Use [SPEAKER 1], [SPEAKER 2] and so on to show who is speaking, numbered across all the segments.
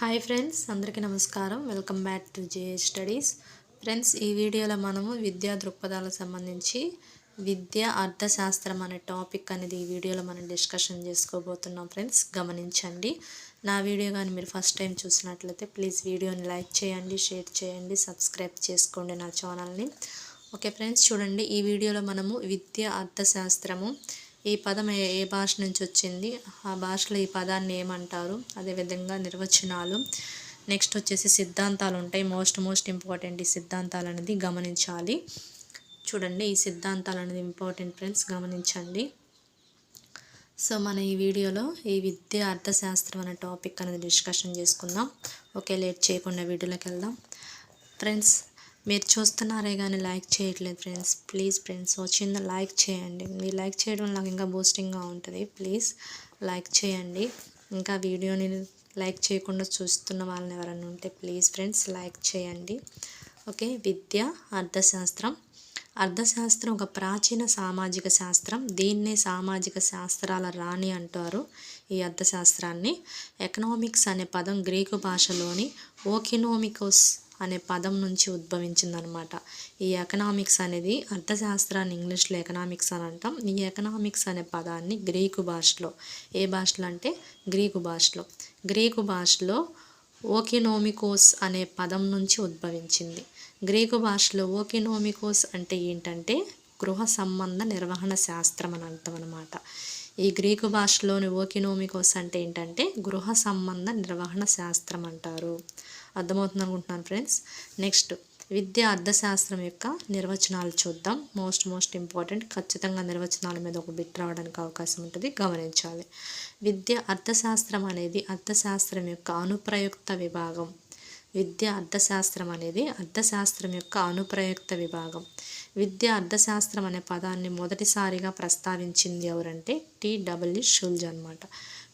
[SPEAKER 1] Hi friends అందరికీ నమస్కారం. Welcome back to J studies. Friends ఈ వీడియోలో మనము విద్యా దృక్పథాలకు సంబంధించి విద్య అర్థశాస్త్రం అనే టాపిక్ అనేది ఈ వీడియోలో మనం డిస్కషన్ చేసుకోబోతున్నాం ఫ్రెండ్స్. గమనించండి. నా వీడియో కానీ మీరు ఫస్ట్ టైం చూసినట్లయితే ప్లీజ్ వీడియోని లైక్ చేయండి షేర్ చేయండి సబ్స్క్రైబ్ చేసుకోండి నా ఛానల్ని. ఓకే ఫ్రెండ్స్ చూడండి. ఈ వీడియోలో మనము విద్య అర్థశాస్త్రము ఈ పదం ఏ భాష నుంచి వచ్చింది? ఆ భాషలో ఈ పదాన్ని ఏమంటారు? అదేవిధంగా నిర్వచనాలు. నెక్స్ట్ వచ్చేసి సిద్ధాంతాలు ఉంటాయి. మోస్ట్ మోస్ట్ ఇంపార్టెంట్ ఈ సిద్ధాంతాలు అనేది గమనించాలి. చూడండి ఈ సిద్ధాంతాలు అనేది ఇంపార్టెంట్ ఫ్రెండ్స్ గమనించండి. సో మన ఈ వీడియోలో ఈ విద్య అర్థశాస్త్రం అనే టాపిక్ అనేది డిస్కషన్ చేసుకుందాం. ఓకే లేట్ చేయకుండా వీడియోలోకి వెళ్దాం. ఫ్రెండ్స్ మీరు చూస్తున్నారే కానీ లైక్ చేయట్లేదు ఫ్రెండ్స్. ప్లీజ్ ఫ్రెండ్స్ వచ్చిందో లైక్ చేయండి. మీరు లైక్ చేయడం నాకు ఇంకా బూస్టింగ్గా ఉంటుంది. ప్లీజ్ లైక్ చేయండి. ఇంకా వీడియోని లైక్ చేయకుండా చూస్తున్న వాళ్ళని ఎవరైనా ఉంటే ప్లీజ్ ఫ్రెండ్స్ లైక్ చేయండి. ఓకే విద్య అర్థశాస్త్రం. అర్థశాస్త్రం ఒక ప్రాచీన సామాజిక శాస్త్రం. దీన్నే సామాజిక శాస్త్రాల రాణి అంటారు ఈ అర్థశాస్త్రాన్ని. ఎకనామిక్స్ అనే పదం గ్రీకు భాషలోని ఓకినోమికోస్ అనే పదం నుంచి ఉద్భవించిందనమాట ఈ ఎకనామిక్స్ అనేది అర్థశాస్త్రాన్ని ఇంగ్లీష్లో ఎకనామిక్స్ అని అంటాం. ఈ ఎకనామిక్స్ అనే పదాన్ని గ్రీకు భాషలో ఏ భాషలో అంటే గ్రీకు భాషలో. గ్రీకు భాషలో ఓకినోమికోస్ అనే పదం నుంచి ఉద్భవించింది. గ్రీకు భాషలో ఓకినోమికోస్ అంటే ఏంటంటే గృహ సంబంధ నిర్వహణ శాస్త్రం అని అంటాం అనమాట ఈ గ్రీకు భాషలోని ఓకినోమికోస్ అంటే ఏంటంటే గృహ సంబంధ నిర్వహణ శాస్త్రం అంటారు. అర్థమవుతుంది అనుకుంటున్నాను ఫ్రెండ్స్ నెక్స్ట్ విద్య అర్థశాస్త్రం యొక్క నిర్వచనాలు చూద్దాం. మోస్ట్ మోస్ట్ ఇంపార్టెంట్ ఖచ్చితంగా నిర్వచనాల మీద ఒక బిట్ రావడానికి అవకాశం ఉంటుంది. గమనించాలి. విద్య అర్థశాస్త్రం అనేది అర్థశాస్త్రం యొక్క అనుప్రయుక్త విభాగం. విద్య అర్థశాస్త్రం అనేది అర్థశాస్త్రం యొక్క అనుప్రయుక్త విభాగం. విద్య అర్థశాస్త్రం అనే పదాన్ని మొదటిసారిగా ప్రస్తావించింది ఎవరంటే టీడబ్ల్యూ షుల్జ్ అనమాట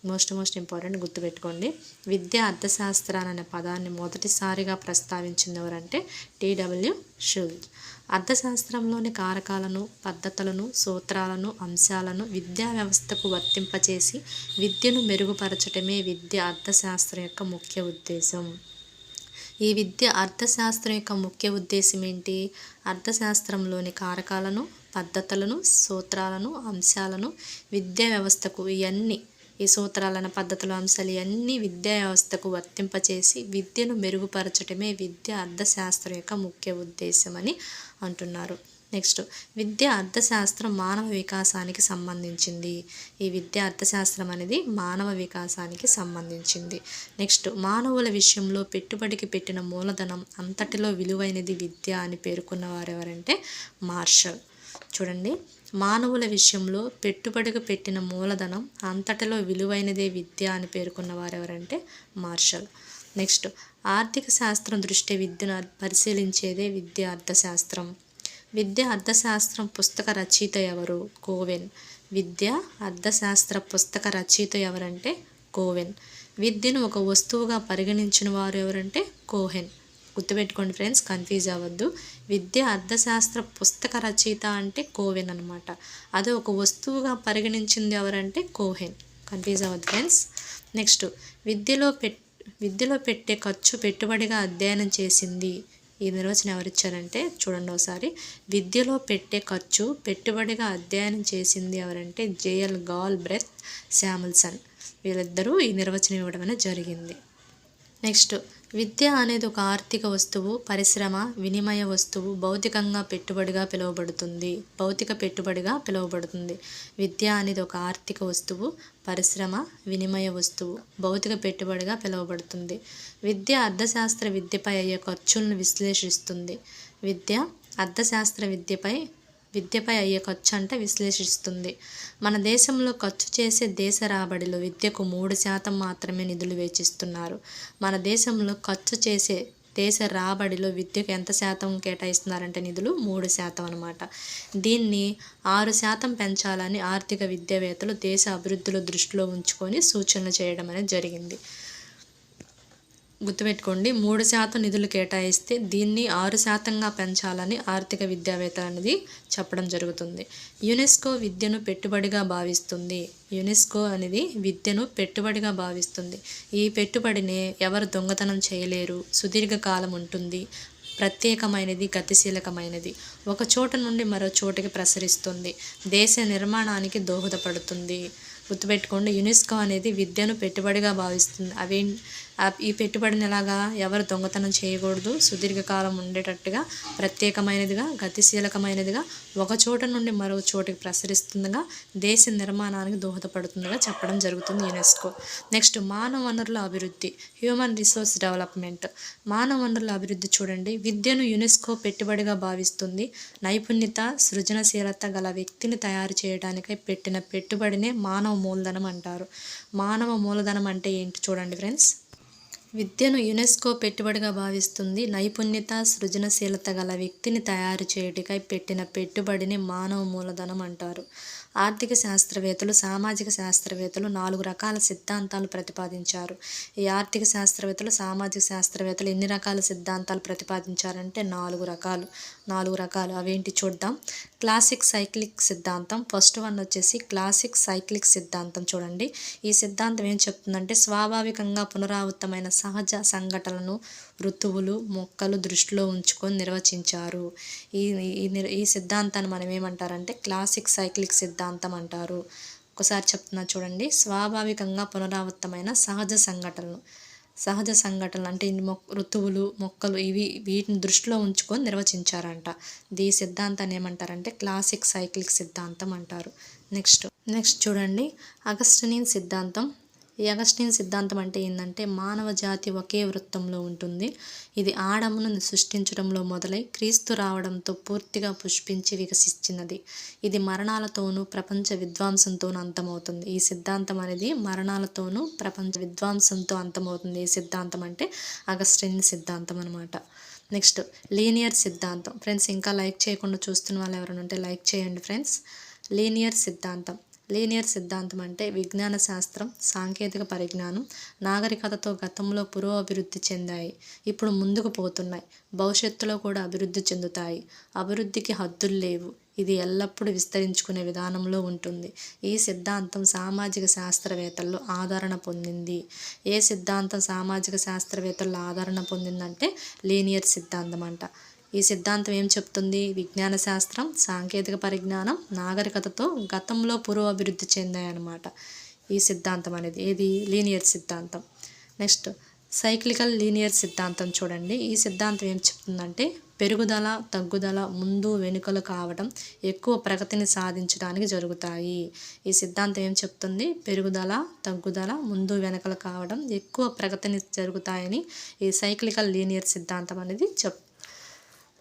[SPEAKER 1] మోస్ట్ మోస్ట్ ఇంపార్టెంట్ గుర్తుపెట్టుకోండి. విద్య అర్థశాస్త్రాన్ని అనే పదాన్ని మొదటిసారిగా ప్రస్తావించింది ఎవరంటే టీడబ్ల్యూ షుల్జ్ అర్థశాస్త్రంలోని కారకాలను పద్ధతులను సూత్రాలను అంశాలను విద్యా వ్యవస్థకు వర్తింపచేసి విద్యను మెరుగుపరచటమే విద్య అర్థశాస్త్రం యొక్క ముఖ్య ఉద్దేశం. ఈ విద్య అర్థశాస్త్రం యొక్క ముఖ్య ఉద్దేశం ఏంటి? అర్థశాస్త్రంలోని కారకాలను పద్ధతులను సూత్రాలను అంశాలను విద్యా వ్యవస్థకు ఇవన్నీ ఈ సూత్రాలను పద్ధతులు అంశాలు ఇవన్నీ విద్యా వ్యవస్థకు వర్తింపచేసి విద్యను మెరుగుపరచటమే విద్య అర్థశాస్త్రం యొక్క ముఖ్య ఉద్దేశం అని అంటున్నారు. నెక్స్ట్ విద్య అర్థశాస్త్రం మానవ వికాసానికి సంబంధించింది. ఈ విద్య అర్థశాస్త్రం అనేది మానవ వికాసానికి సంబంధించింది. నెక్స్ట్ మానవుల విషయంలో పెట్టుబడికి పెట్టిన మూలధనం అంతటిలో విలువైనది విద్య అని పేర్కొన్న వారు ఎవరంటే మార్షల్. చూడండి. మానవుల విషయంలో పెట్టుబడికి పెట్టిన మూలధనం అంతటిలో విలువైనదే విద్య అని పేర్కొన్న వారు ఎవరంటే మార్షల్. నెక్స్ట్ ఆర్థిక శాస్త్రం దృష్టి విద్యను పరిశీలించేదే విద్య అర్థశాస్త్రం. విద్య అర్థశాస్త్రం పుస్తక రచయిత ఎవరు? కోవెన్. విద్య అర్థశాస్త్ర పుస్తక రచయిత ఎవరంటే కోవెన్. విద్యను ఒక వస్తువుగా పరిగణించిన వారు ఎవరంటే కోహెన్. గుర్తుపెట్టుకోండి ఫ్రెండ్స్ కన్ఫ్యూజ్ అవ్వద్దు. విద్య అర్థశాస్త్ర పుస్తక రచయిత అంటే కోవెన్ అనమాట అది ఒక వస్తువుగా పరిగణించింది ఎవరంటే కోహెన్. కన్ఫ్యూజ్ అవ్వద్దు ఫ్రెండ్స్. నెక్స్ట్ విద్యలో పెట్ విద్యలో పెట్టే ఖర్చు పెట్టుబడిగా అధ్యయనం చేసింది ఈ నిర్వచనం ఎవరిచ్చారంటే చూడండి ఒకసారి. విద్యలో పెట్టే ఖర్చు పెట్టుబడిగా అధ్యయనం చేసింది ఎవరంటే జేఎల్ గాల్ బ్రెత్ శాముల్సన్. వీళ్ళిద్దరూ ఈ నిర్వచనం ఇవ్వడం జరిగింది. నెక్స్ట్ విద్య అనేది ఒక ఆర్థిక వస్తువు పరిశ్రమ వినిమయ వస్తువు భౌతికంగా పెట్టుబడిగా పిలువబడుతుంది. భౌతిక పెట్టుబడిగా పిలువబడుతుంది. విద్య అనేది ఒక ఆర్థిక వస్తువు పరిశ్రమ వినిమయ వస్తువు భౌతిక పెట్టుబడిగా పిలువబడుతుంది. విద్య అర్థశాస్త్ర విద్యపై అయ్యే ఖర్చులను విశ్లేషిస్తుంది. విద్య అర్థశాస్త్ర విద్యపై విద్యపై అయ్యే ఖర్చు అంటే విశ్లేషిస్తుంది. మన దేశంలో ఖర్చు చేసే దేశ రాబడిలో విద్యకు మూడు శాతం మాత్రమే నిధులు వేచిస్తున్నారు. మన దేశంలో ఖర్చు చేసే దేశ రాబడిలో విద్యకు ఎంత శాతం కేటాయిస్తున్నారంటే నిధులు మూడు శాతం అనమాట దీన్ని ఆరు శాతం పెంచాలని ఆర్థిక విద్యావేత్తలు దేశ అభివృద్ధిలో దృష్టిలో ఉంచుకొని సూచనలు చేయడం అనేది జరిగింది. గుర్తుపెట్టుకోండి మూడు శాతం నిధులు కేటాయిస్తే దీన్ని ఆరు శాతంగా పెంచాలని ఆర్థిక విద్యావేత్త అనేది చెప్పడం జరుగుతుంది. యునెస్కో విద్యను పెట్టుబడిగా భావిస్తుంది. యునెస్కో అనేది విద్యను పెట్టుబడిగా భావిస్తుంది. ఈ పెట్టుబడిని ఎవరు దొంగతనం చేయలేరు. సుదీర్ఘకాలం ఉంటుంది. ప్రత్యేకమైనది గతిశీలకమైనది. ఒక చోట నుండి మరో చోటకి ప్రసరిస్తుంది. దేశ నిర్మాణానికి దోహదపడుతుంది. గుర్తుపెట్టుకోండి యునెస్కో అనేది విద్యను పెట్టుబడిగా భావిస్తుంది. అవి ఈ పెట్టుబడిని ఎలాగా ఎవరు దొంగతనం చేయకూడదు సుదీర్ఘకాలం ఉండేటట్టుగా ప్రత్యేకమైనదిగా గతిశీలకమైనదిగా ఒక చోట నుండి మరో చోటికి ప్రసరిస్తుండగా దేశ నిర్మాణానికి దోహదపడుతుందిగా చెప్పడం జరుగుతుంది యునెస్కో. నెక్స్ట్ మానవ వనరుల అభివృద్ధి హ్యూమన్ రిసోర్స్ డెవలప్మెంట్. మానవ వనరుల అభివృద్ధి చూడండి విద్యను యునెస్కో పెట్టుబడిగా భావిస్తుంది. నైపుణ్యత సృజనశీలత గల వ్యక్తిని తయారు చేయడానికై పెట్టిన పెట్టుబడినే మానవ మూలధనం అంటారు. మానవ మూలధనం అంటే ఏంటి చూడండి ఫ్రెండ్స్? విద్యను యునెస్కో పెట్టుబడిగా భావిస్తుంది. నైపుణ్యత సృజనశీలత గల వ్యక్తిని తయారు చేయటికై పెట్టిన పెట్టుబడిని మానవ మూలధనం అంటారు. ఆర్థిక శాస్త్రవేత్తలు సామాజిక శాస్త్రవేత్తలు నాలుగు రకాల సిద్ధాంతాలు ప్రతిపాదించారు. ఈ ఆర్థిక శాస్త్రవేత్తలు సామాజిక శాస్త్రవేత్తలు ఎన్ని రకాల సిద్ధాంతాలు ప్రతిపాదించారంటే నాలుగు రకాలు. నాలుగు రకాలు. అవేంటి చూద్దాం. క్లాసిక్ సైక్లిక్ సిద్ధాంతం. ఫస్ట్ వన్ వచ్చేసి క్లాసిక్ సైక్లిక్ సిద్ధాంతం చూడండి. ఈ సిద్ధాంతం ఏం చెప్తుందంటే స్వాభావికంగా పునరావృతమైన సహజ సంఘటనలను ఋతువులు మొక్కలు దృష్టిలో ఉంచుకొని నిర్వచించారు. ఈ ఈ సిద్ధాంతాన్ని మనం ఏమంటారంటే క్లాసిక్ సైక్లిక్ సిద్ధాంతం అంటారు. ఒకసారి చెప్తున్నా చూడండి. స్వాభావికంగా పునరావృతమైన సహజ సంఘటనలు. సహజ సంఘటనలు అంటే మొక్క ఋతువులు మొక్కలు ఇవి వీటిని దృష్టిలో ఉంచుకొని నిర్వచించారంట. ఈ సిద్ధాంతాన్ని ఏమంటారంటే క్లాసిక్ సైక్లిక్ సిద్ధాంతం అంటారు. నెక్స్ట్ నెక్స్ట్ చూడండి. అగస్టనియన్ సిద్ధాంతం యగస్టిన్ సిద్ధాంతం అంటే ఏంటంటే మానవ జాతి ఒకే వృత్తంలో ఉంటుంది. ఇది ఆడమును సృష్టించడంలో మొదలై క్రీస్తు రావడంతో పూర్తిగా పుష్పించి వికసించినది. ఇది మరణాలతోనూ ప్రపంచ విద్వాంసంతోనూ అంతమవుతుంది. ఈ సిద్ధాంతం అనేది మరణాలతోనూ ప్రపంచ విద్వాంసంతో అంతమవుతుంది. ఈ సిద్ధాంతం అంటే అగస్టిన్ సిద్ధాంతం అనమాట నెక్స్ట్ లీనియర్ సిద్ధాంతం. ఫ్రెండ్స్ ఇంకా లైక్ చేయకుండా చూస్తున్న వాళ్ళు ఎవరైనా ఉంటే లైక్ చేయండి ఫ్రెండ్స్. లీనియర్ సిద్ధాంతం. లీనియర్ సిద్ధాంతం అంటే విజ్ఞాన శాస్త్రం సాంకేతిక పరిజ్ఞానం నాగరికతతో గతంలో పురోభివృద్ధి చెందాయి ఇప్పుడు ముందుకు పోతున్నాయి భవిష్యత్తులో కూడా అభివృద్ధి చెందుతాయి. అభివృద్ధికి హద్దులు లేవు. ఇది ఎల్లప్పుడూ విస్తరించుకునే విధానంలో ఉంటుంది. ఈ సిద్ధాంతం సామాజిక శాస్త్రవేత్తల్లో ఆదరణ పొందింది. ఏ సిద్ధాంతం సామాజిక శాస్త్రవేత్తల్లో ఆదరణ పొందిందంటే లీనియర్ సిద్ధాంతం అంట ఈ సిద్ధాంతం ఏం చెప్తుంది? విజ్ఞాన శాస్త్రం సాంకేతిక పరిజ్ఞానం నాగరికతతో గతంలో పురోభివృద్ధి చెందాయన్నమాట ఈ సిద్ధాంతం అనేది. ఏది? లీనియర్ సిద్ధాంతం. నెక్స్ట్ సైక్లికల్ లీనియర్ సిద్ధాంతం చూడండి. ఈ సిద్ధాంతం ఏం చెప్తుందంటే పెరుగుదల తగ్గుదల ముందు వెనుకలు కావడం ఎక్కువ ప్రగతిని సాధించడానికి జరుగుతాయి. ఈ సిద్ధాంతం ఏం చెప్తుంది? పెరుగుదల తగ్గుదల ముందు వెనుకలు కావడం ఎక్కువ ప్రగతిని జరుగుతాయని ఈ సైక్లికల్ లీనియర్ సిద్ధాంతం అనేది చెప్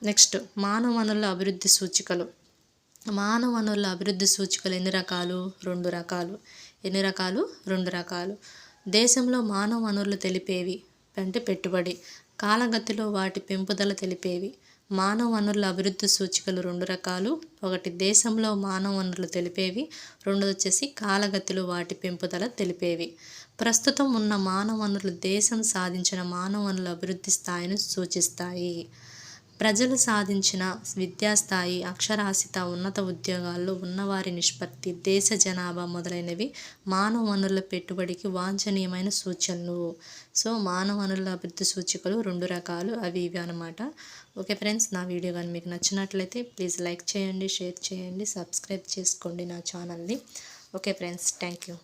[SPEAKER 1] నెక్స్ట్ మానవ వనరుల అభివృద్ధి సూచికలు. మానవ వనరుల అభివృద్ధి సూచికలు ఎన్ని రకాలు? రెండు రకాలు. ఎన్ని రకాలు? రెండు రకాలు. దేశంలో మానవ వనరులు తెలిపేవి? అంటే పెట్టుబడి. కాలగతిలో వాటి పెంపుదల తెలిపేవి? మానవ వనరుల అభివృద్ధి సూచికలు రెండు రకాలు. ఒకటి దేశంలో మానవ వనరులు తెలిపేవి. రెండోది వచ్చేసి కాలగతిలో వాటి పెంపుదల తెలిపేవి. ప్రస్తుతం ఉన్న మానవ వనరులు దేశం సాధించిన మానవ వనరుల అభివృద్ధి స్థాయిని సూచిస్తాయి. ప్రజలు సాధించిన విద్యాస్థాయి అక్షరాస్యత ఉన్నత ఉద్యోగాల్లో ఉన్నవారి నిష్పత్తి దేశ జనాభా మొదలైనవి మానవ వనరుల పెట్టుబడికి వాంఛనీయమైన సూచనలు. సో మానవ వనరుల అభివృద్ధి సూచికలు రెండు రకాలు. అవి ఇవి అనమాట ఓకే ఫ్రెండ్స్ నా వీడియో కానీ మీకు నచ్చినట్లయితే ప్లీజ్ లైక్ చేయండి షేర్ చేయండి సబ్స్క్రైబ్ చేసుకోండి నా ఛానల్ని. Okay friends thank you.